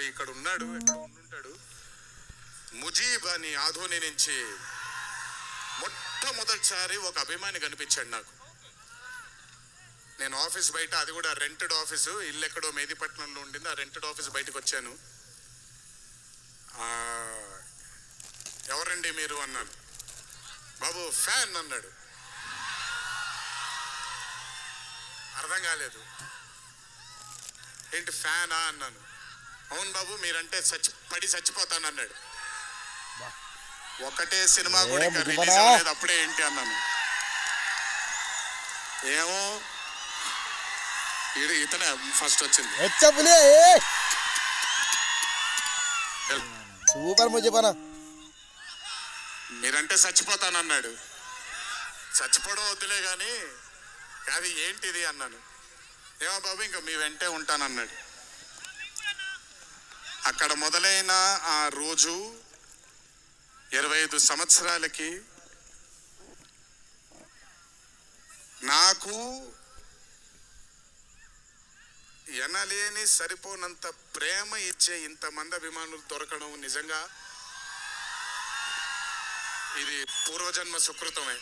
మరి ఇక్కడ ఉన్నాడు ఇక్కడ ఉండుంటాడు. ముజీబ్ అని ఆధోని నుంచి మొట్టమొదటిసారి ఒక అభిమాని కనిపించాడు నాకు. నేను ఆఫీస్ బయట అది కూడా రెంటెడ్ ఆఫీసు ఇల్లు ఎక్కడో మేదిపట్నంలో ఉండింది ఆ రెంటెడ్ ఆఫీస్ బయటకు వచ్చాను. ఎవరండి మీరు అన్నాను. బాబు ఫ్యాన్ అన్నాడు. అర్థం కాలేదు. ఏంటి ఫ్యానా అన్నాను. అవును బాబు మీరంటే చచ్చి పడి చచ్చిపోతాను అన్నాడు ఒకటే సినిమా కూడా ఇంకా? రిలీజ్ అవ్వలేదు అప్పుడే ఏంటి అన్నాను. ఏమో? ఈడు ఇతనే ఫస్ట్ వచ్చింది. సూపర్ ముజే పనా మీరంటే చచ్చిపోతానన్నాడు. చచ్చిపోవడం వద్దులే కానీ కాదు ఏంటిది అన్నాను. ఏమో బాబు ఇంకా మీ వెంటే ఉంటానన్నాడు. అక్కడ మొదలైన ఆ రోజు ఇరవై ఐదు సంవత్సరాలకి నాకు ఎనలేని సరిపోనంత ప్రేమ ఇచ్చే ఇంతమంది అభిమానులు దొరకడం నిజంగా ఇది పూర్వజన్మ సుకృతమే.